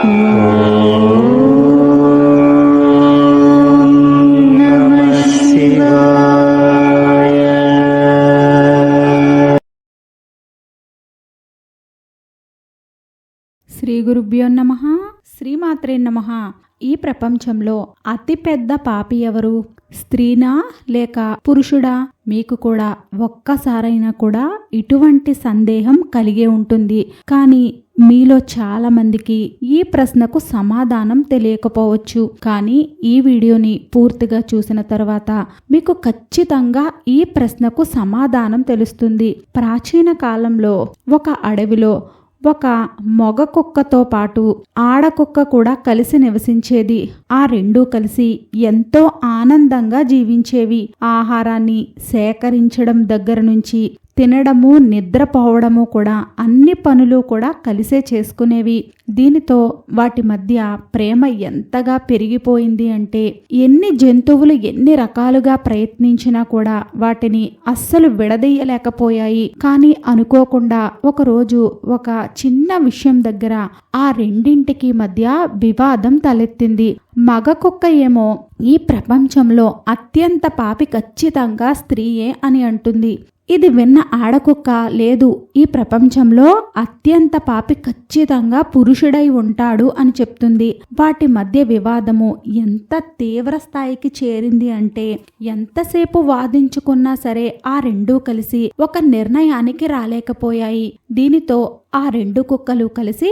శ్రీ గురుభ్యో నమ శ్రీమాత్రే నమ. ఈ ప్రపంచంలో అతిపెద్ద పాపి ఎవరు? స్త్రీనా లేక పురుషుడా? మీకు కూడా ఒక్కసారైనా కూడా ఇటువంటి సందేహం కలిగే ఉంటుంది. కానీ మీలో చాలా మందికి ఈ ప్రశ్నకు సమాధానం తెలియకపోవచ్చు. కానీ ఈ వీడియోని పూర్తిగా చూసిన తర్వాత మీకు ఖచ్చితంగా ఈ ప్రశ్నకు సమాధానం తెలుస్తుంది. ప్రాచీన కాలంలో ఒక అడవిలో ఒక మొగ కుక్కతో పాటు ఆడకుక్క కూడా కలిసి నివసించేది. ఆ రెండూ కలిసి ఎంతో ఆనందంగా జీవించేవి. ఆహారాన్ని సేకరించడం దగ్గర నుంచి తినడము నిద్రపోవడము కూడా అన్ని పనులు కూడా కలిసే చేసుకునేవి. దీనితో వాటి మధ్య ప్రేమ ఎంతగా పెరిగిపోయింది అంటే ఎన్ని జంతువులు ఎన్ని రకాలుగా ప్రయత్నించినా కూడా వాటిని అస్సలు విడదీయలేకపోయాయి. కానీ అనుకోకుండా ఒకరోజు ఒక చిన్న విషయం దగ్గర ఆ రెండింటికి మధ్య వివాదం తలెత్తింది. మగ కుక్క ఏమో ఈ ప్రపంచంలో అత్యంత పాపి ఖచ్చితంగా స్త్రీయే అని అంటుంది. ఇది విన్న ఆడకుక్క లేదు ఈ ప్రపంచంలో అత్యంత పాపి ఖచ్చితంగా పురుషుడై ఉంటాడు అని చెప్తుంది. వాటి మధ్య వివాదము ఎంత తీవ్ర స్థాయికి చేరింది అంటే ఎంతసేపు వాదించుకున్నా సరే ఆ రెండూ కలిసి ఒక నిర్ణయానికి రాలేకపోయాయి. దీనితో ఆ రెండు కుక్కలు కలిసి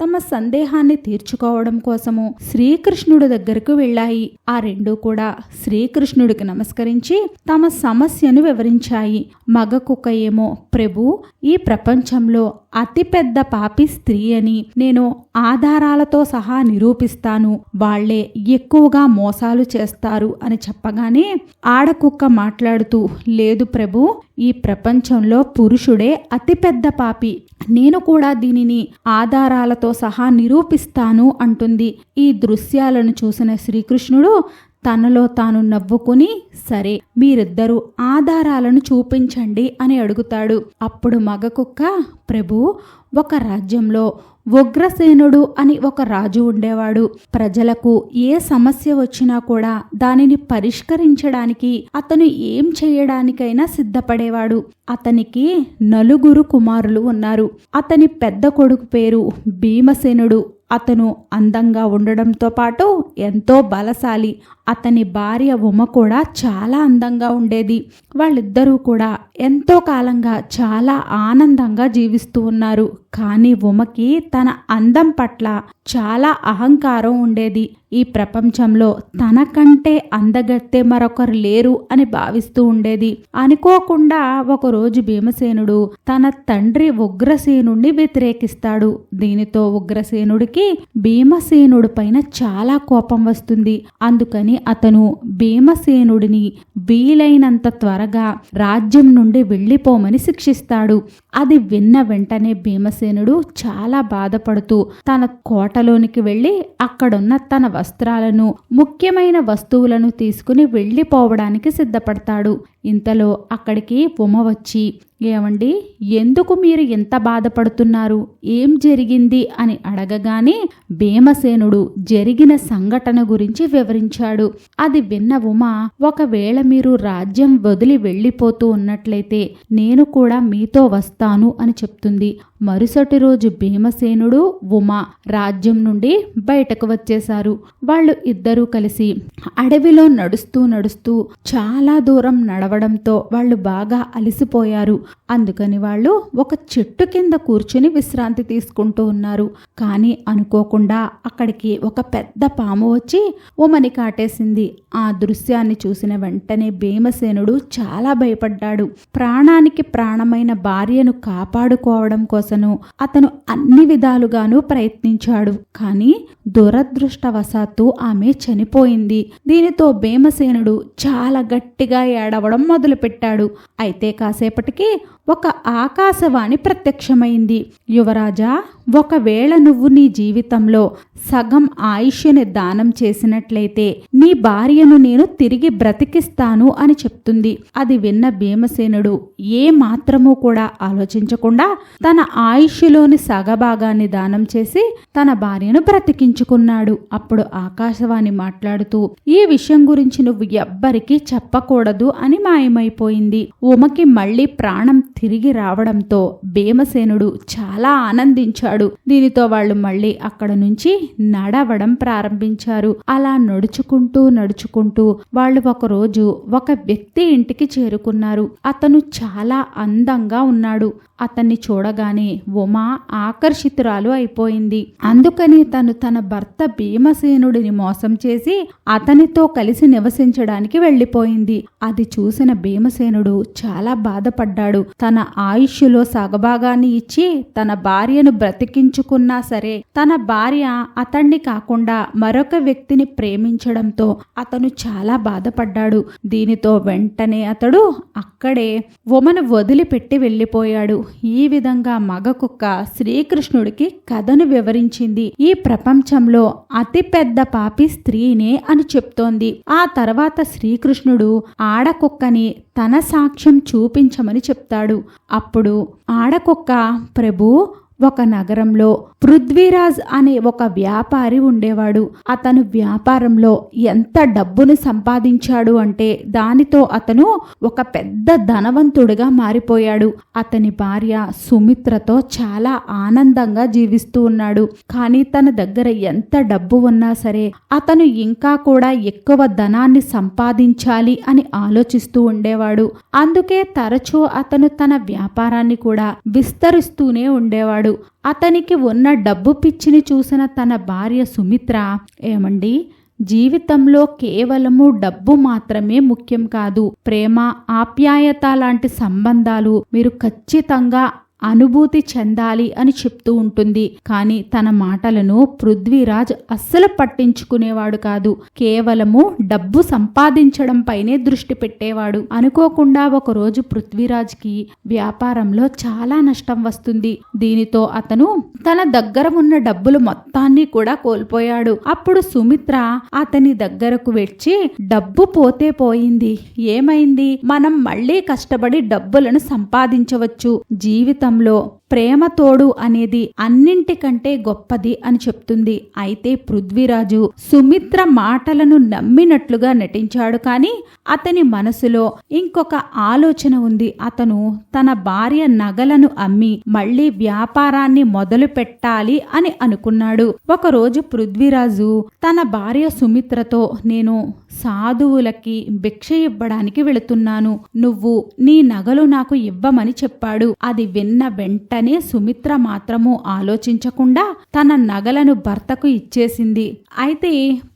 తమ సందేహాన్ని తీర్చుకోవడం కోసము శ్రీకృష్ణుడి దగ్గరకు వెళ్ళాయి. ఆ రెండు కూడా శ్రీకృష్ణుడికి నమస్కరించి తమ సమస్యను వివరించాయి. మగ కుక్క ఏమో ప్రభు ఈ ప్రపంచంలో అతిపెద్ద పాపి స్త్రీ అని నేను ఆధారాలతో సహా నిరూపిస్తాను. వాళ్ళే ఎక్కువగా మోసాలు చేస్తారు అని చెప్పగానే ఆడకుక్క మాట్లాడుతూ లేదు ప్రభు ఈ ప్రపంచంలో పురుషుడే అతిపెద్ద పాపి. నేను కూడా దీనిని ఆధారాలతో సహా నిరూపిస్తాను అంటుంది. ఈ దృశ్యాలను చూసిన శ్రీకృష్ణుడు తనలో తాను నవ్వుకుని సరే మీరిద్దరూ ఆధారాలను చూపించండి అని అడుగుతాడు. అప్పుడు మగ కుక్క ప్రభు ఒక రాజ్యంలో ఉగ్రసేనుడు అని ఒక రాజు ఉండేవాడు. ప్రజలకు ఏ సమస్య వచ్చినా కూడా దానిని పరిష్కరించడానికి అతను ఏం చేయడానికైనా సిద్ధపడేవాడు. అతనికి నలుగురు కుమారులు ఉన్నారు. అతని పెద్ద కొడుకు పేరు భీమసేనుడు. అతను అందంగా ఉండడంతో పాటు ఎంతో బలశాలి. అతని భార్య ఉమ కూడా చాలా అందంగా ఉండేది. వాళ్ళిద్దరూ కూడా ఎంతో కాలంగా చాలా ఆనందంగా జీవిస్తూ ఉన్నారు. కానీ ఉమకి తన అందం పట్ల చాలా అహంకారం ఉండేది. ఈ ప్రపంచంలో తనకంటే అందగత్తే మరొకరు లేరు అని భావిస్తూ ఉండేది. అనుకోకుండా ఒకరోజు భీమసేనుడు తన తండ్రి ఉగ్రసేనుడిని వ్యతిరేకిస్తాడు. దీనితో ఉగ్రసేనుడికి భీమసేనుడి పైన చాలా కోపం వస్తుంది. అందుకని అతను భీమసేనుడిని వీలైనంత త్వరగా రాజ్యం నుండి వెళ్ళిపోమని శిక్షిస్తాడు. అది విన్న వెంటనే భీమసేనుడు చాలా బాధపడుతూ తన కోటలోనికి వెళ్ళి అక్కడున్న తన వస్త్రాలను ముఖ్యమైన వస్తువులను తీసుకుని వెళ్ళిపోవడానికి సిద్ధపడతాడు. ఇంతలో అక్కడికి ఉమ వచ్చి ఏమండి ఎందుకు మీరు ఎంత బాధపడుతున్నారు? ఏం జరిగింది? అని అడగగానే భీమసేనుడు జరిగిన సంఘటన గురించి వివరించాడు. అది విన్న ఉమ ఒకవేళ మీరు రాజ్యం వదిలి వెళ్ళిపోతూ ఉన్నట్లయితే నేను కూడా మీతో వస్తాను అని చెప్తుంది. మరుసటి రోజు భీమసేనుడు ఉమ రాజ్యం నుండి బయటకు వచ్చేశారు. వాళ్ళు ఇద్దరూ కలిసి అడవిలో నడుస్తూ నడుస్తూ చాలా దూరం నడవడంతో వాళ్ళు బాగా అలసిపోయారు. అందుకని వాళ్ళు ఒక చెట్టు కింద కూర్చుని విశ్రాంతి తీసుకుంటూ ఉన్నారు. కానీ అనుకోకుండా అక్కడికి ఒక పెద్ద పాము వచ్చి ఉమని కాటేసింది. ఆ దృశ్యాన్ని చూసిన వెంటనే భీమసేనుడు చాలా భయపడ్డాడు. ప్రాణానికి ప్రాణమైన భార్యను కాపాడుకోవడం కోసము అతను అన్ని విధాలుగాను ప్రయత్నించాడు. కానీ దురదృష్టవశాత్తు ఆమె చనిపోయింది. దీనితో భీమసేనుడు చాలా గట్టిగా ఏడవడం మొదలుపెట్టాడు. అయితే కాసేపటికి ఒక ఆకాశవాణి ప్రత్యక్షమైంది. యువరాజా ఒకవేళ నువ్వు నీ జీవితంలో సగం ఆయుష్యని దానం చేసినట్లయితే నీ భార్యను నేను తిరిగి బ్రతికిస్తాను అని చెప్తుంది. అది విన్న భీమసేనుడు ఏ మాత్రమూ కూడా ఆలోచించకుండా తన ఆయుష్లోని సగభాగాన్ని దానం చేసి తన భార్యను బ్రతికించుకున్నాడు. అప్పుడు ఆకాశవాణి మాట్లాడుతూ ఈ విషయం గురించి నువ్వు ఎవ్వరికీ చెప్పకూడదు అని మాయమైపోయింది. ఉమకి మళ్ళీ ప్రాణం తిరిగి రావడంతో భీమసేనుడు చాలా ఆనందించాడు. దీనితో వాళ్ళు మళ్ళీ అక్కడ నుంచి నడవడం ప్రారంభించారు. అలా నడుచుకుంటూ నడుచుకుంటూ వాళ్ళు ఒకరోజు ఒక వ్యక్తి ఇంటికి చేరుకున్నారు. అతను చాలా అందంగా ఉన్నాడు. అతన్ని చూడగానే ఉమా ఆకర్షితురాలు అయిపోయింది. అందుకని తను తన భర్త భీమసేనుడిని మోసం చేసి అతనితో కలిసి నివసించడానికి వెళ్ళిపోయింది. అది చూసిన భీమసేనుడు చాలా బాధపడ్డాడు. తన ఆయుష్లో సగభాగాన్ని ఇచ్చి తన భార్యను బ్రతికించుకున్నా సరే తన భార్య అతన్ని కాకుండా మరొక వ్యక్తిని ప్రేమించడంతో అతను చాలా బాధపడ్డాడు. దీనితో వెంటనే అతడు అక్కడే ఉమను వదిలిపెట్టి వెళ్ళిపోయాడు. ఈ విధంగా మగ కుక్క శ్రీకృష్ణుడికి కథను వివరించింది. ఈ ప్రపంచంలో అతిపెద్ద పాపి స్త్రీనే అని చెప్తోంది. ఆ తర్వాత శ్రీకృష్ణుడు ఆడకుక్కని తన సాక్ష్యం చూపించమని చెప్తాడు. అప్పుడు ఆడకుక్క ప్రభు ఒక నగరంలో పృథ్వీరాజ్ అనే ఒక వ్యాపారి ఉండేవాడు. అతను వ్యాపారంలో ఎంత డబ్బును సంపాదించాడు అంటే దానితో అతను ఒక పెద్ద ధనవంతుడిగా మారిపోయాడు. అతని భార్య సుమిత్రతో చాలా ఆనందంగా జీవిస్తూ ఉన్నాడు. కానీ తన దగ్గర ఎంత డబ్బు ఉన్నా సరే అతను ఇంకా కూడా ఎక్కువ ధనాన్ని సంపాదించాలి అని ఆలోచిస్తూ ఉండేవాడు. అందుకే తరచూ అతను తన వ్యాపారాన్ని కూడా విస్తరిస్తూనే ఉండేవాడు. అతనికి ఉన్న డబ్బు పిచ్చిని చూసిన తన భార్య సుమిత్ర ఏమండి? జీవితంలో కేవలము డబ్బు మాత్రమే ముఖ్యం కాదు. ప్రేమ ఆప్యాయత లాంటి సంబంధాలు మీరు ఖచ్చితంగా అనుభూతి చెందాలి అని చెప్తూ ఉంటుంది. కానీ తన మాటలను పృథ్వీరాజ్ అస్సలు పట్టించుకునేవాడు కాదు. కేవలము డబ్బు సంపాదించడం పైనే దృష్టి పెట్టేవాడు. అనుకోకుండా ఒకరోజు పృథ్వీరాజ్కి వ్యాపారంలో చాలా నష్టం వస్తుంది. దీనితో అతను తన దగ్గర ఉన్న డబ్బులు మొత్తాన్ని కూడా కోల్పోయాడు. అప్పుడు సుమిత్ర అతని దగ్గరకు వచ్చి డబ్బు పోతే పోయింది. ఏమైంది? మనం మళ్ళీ కష్టపడి డబ్బులను సంపాదించవచ్చు. జీవితం జీవితంలో ప్రేమ తోడు అనేది అన్నింటికంటే గొప్పది అని చెప్తుంది. అయితే పృథ్వీరాజు సుమిత్ర మాటలను నమ్మినట్లుగా నటించాడు కానీ అతని మనసులో ఇంకొక ఆలోచన ఉంది. అతను తన భార్య నగలను అమ్మి మళ్ళీ వ్యాపారాన్ని మొదలు పెట్టాలి అని అనుకున్నాడు. ఒకరోజు పృథ్వీరాజు తన భార్య సుమిత్రతో నేను సాధువులకి భిక్ష ఇవ్వడానికి వెళుతున్నాను. నువ్వు నీ నగలు నాకు ఇవ్వమని చెప్పాడు. అది విన్న వెంట వెంటనే సుమిత్ర మాత్రము ఆలోచించకుండా తన నగలను భర్తకు ఇచ్చేసింది. అయితే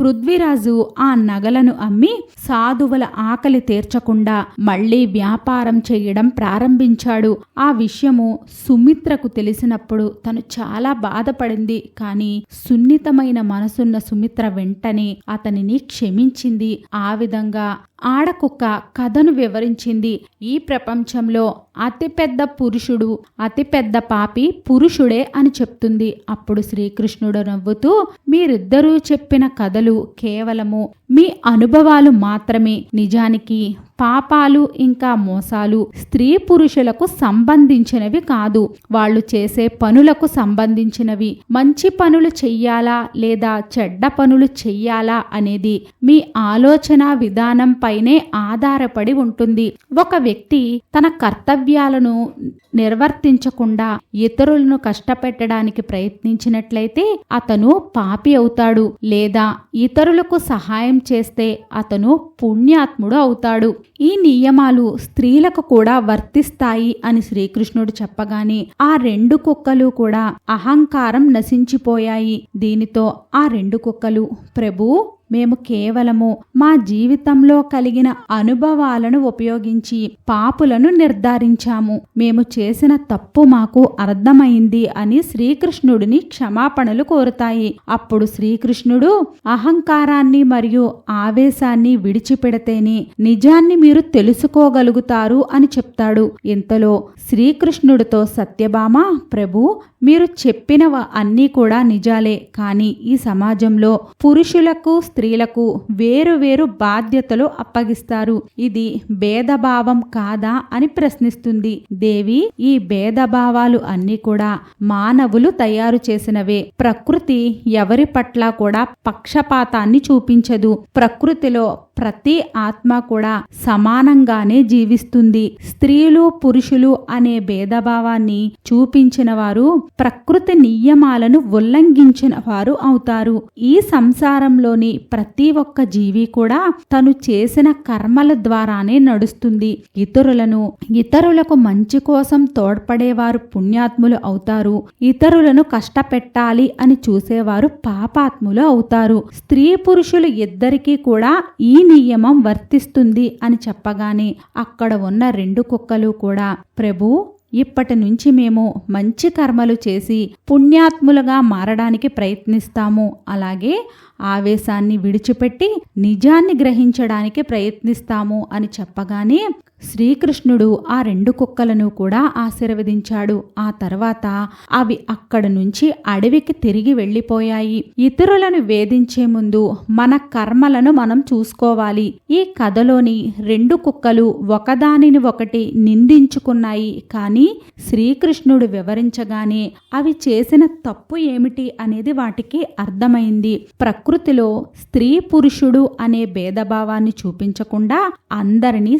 పృథ్వీరాజు ఆ నగలను అమ్మి సాధువుల ఆకలి తీర్చకుండా మళ్ళీ వ్యాపారం చేయడం ప్రారంభించాడు. ఆ విషయము సుమిత్రకు తెలిసినప్పుడు తను చాలా బాధపడింది. కానీ సున్నితమైన మనసున్న సుమిత్ర వెంటనే అతనిని క్షమించింది. ఆ విధంగా ఆడకుక్క కథను వివరించింది. ఈ ప్రపంచంలో అతిపెద్ద పురుషుడు అతిపెద్ద పాపి పురుషుడే అని చెప్తుంది. అప్పుడు శ్రీకృష్ణుడు నవ్వుతూ మీరిద్దరూ చెప్పిన కథలు కేవలము మీ అనుభవాలు మాత్రమే. నిజానికి పాపాలు ఇంకా మోసాలు స్త్రీ పురుషులకు సంబంధించినవి కాదు. వాళ్ళు చేసే పనులకు సంబంధించినవి. మంచి పనులు చెయ్యాలా లేదా చెడ్డ పనులు చెయ్యాలా అనేది మీ ఆలోచన విధానం పైనే ఆధారపడి ఉంటుంది. ఒక వ్యక్తి తన కర్తవ్యాలను నిర్వర్తించకుండా ఇతరులను కష్టపెట్టడానికి ప్రయత్నించినట్లయితే అతను పాపి అవుతాడు లేదా ఇతరులకు సహాయం చేస్తే అతను పుణ్యాత్ముడు అవుతాడు. ఈ నియమాలు స్త్రీలకు కూడా వర్తిస్తాయి అని శ్రీకృష్ణుడు చెప్పగానే ఆ రెండు కుక్కలు కూడా అహంకారం నశించిపోయాయి. దీనితో ఆ రెండు కుక్కలు ప్రభు మేము కేవలము మా జీవితంలో కలిగిన అనుభవాలను ఉపయోగించి పాపులను నిర్ధారించాము. మేము చేసిన తప్పు మాకు అర్థమైంది అని శ్రీకృష్ణుడిని క్షమాపణలు కోరుతాయి. అప్పుడు శ్రీకృష్ణుడు అహంకారాన్ని మరియు ఆవేశాన్ని విడిచిపెడితేనే నిజాన్ని మీరు తెలుసుకోగలుగుతారు అని చెప్తాడు. ఇంతలో శ్రీకృష్ణుడితో సత్యభామ ప్రభు మీరు చెప్పినవ అన్నీ కూడా నిజాలే. కానీ ఈ సమాజంలో పురుషులకు స్త్రీలకు వేరు వేరు బాధ్యతలు అప్పగిస్తారు. ఇది భేదభావం కాదా అని ప్రశ్నిస్తుంది. దేవి ఈ భేదభావాలు అన్నీ కూడా మానవులు తయారు చేసినవే. ప్రకృతి ఎవరి పట్ల కూడా పక్షపాతాన్ని చూపించదు. ప్రకృతిలో ప్రతి ఆత్మ కూడా సమానంగానే జీవిస్తుంది. స్త్రీలు పురుషులు అనే భేదభావాన్ని చూపించిన వారు ప్రకృతి నియమాలను ఉల్లంఘించిన వారు అవుతారు. ఈ సంసారంలోని ప్రతి ఒక్క జీవి కూడా తను చేసిన కర్మల ద్వారానే నడుస్తుంది. ఇతరులను ఇతరులకు మంచి కోసం తోడ్పడేవారు పుణ్యాత్ములు అవుతారు. ఇతరులను కష్టపెట్టాలి అని చూసేవారు పాపాత్ములు అవుతారు. స్త్రీ పురుషులు ఇద్దరికీ కూడా ఈ నియమం వర్తిస్తుంది అని చెప్పగానే అక్కడ ఉన్న రెండు కుక్కలు కూడా ప్రభు ఇప్పటి నుంచి మేము మంచి కర్మలు చేసి పుణ్యాత్ములుగా మారడానికి ప్రయత్నిస్తాము. అలాగే ఆవేశాన్ని విడిచిపెట్టి నిజాన్ని గ్రహించడానికి ప్రయత్నిస్తాము అని చెప్పగానే శ్రీకృష్ణుడు ఆ రెండు కుక్కలను కూడా ఆశీర్వదించాడు. ఆ తర్వాత అవి అక్కడ నుంచి అడవికి తిరిగి వెళ్ళిపోయాయి. ఇతరులను వేధించే ముందు మన కర్మలను మనం చూసుకోవాలి. ఈ కథలోని రెండు కుక్కలు ఒకదానిని ఒకటి నిందించుకున్నాయి. కానీ శ్రీకృష్ణుడు వివరించగానే అవి చేసిన తప్పు ఏమిటి అనేది వాటికి అర్థమైంది. ప్రకృతిలో స్త్రీ పురుషుడు అనే భేదభావాన్ని చూపించకుండా అందరినీ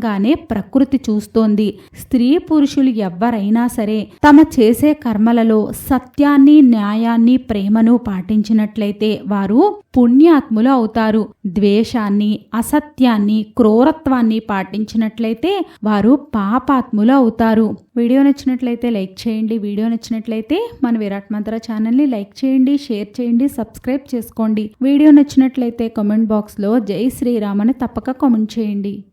సమానంగానే ప్రకృతి చూస్తోంది. స్త్రీ పురుషులు ఎవ్వరైనా సరే తమ చేసే కర్మలలో సత్యాన్ని న్యాయాన్ని ప్రేమను పాటించినట్లయితే వారు పుణ్యాత్ములు అవుతారు. ద్వేషాన్ని అసత్యాన్ని క్రూరత్వాన్ని పాటించినట్లయితే వారు పాపాత్ములు అవుతారు. వీడియో నచ్చినట్లయితే లైక్ చేయండి. వీడియో నచ్చినట్లయితే మన విరాట్ మంత్ర ఛానల్ని లైక్ చేయండి షేర్ చేయండి సబ్స్క్రైబ్ చేసుకోండి. వీడియో నచ్చినట్లయితే కామెంట్ బాక్స్లో జై శ్రీరామ్ అని తప్పక కామెంట్ చేయండి.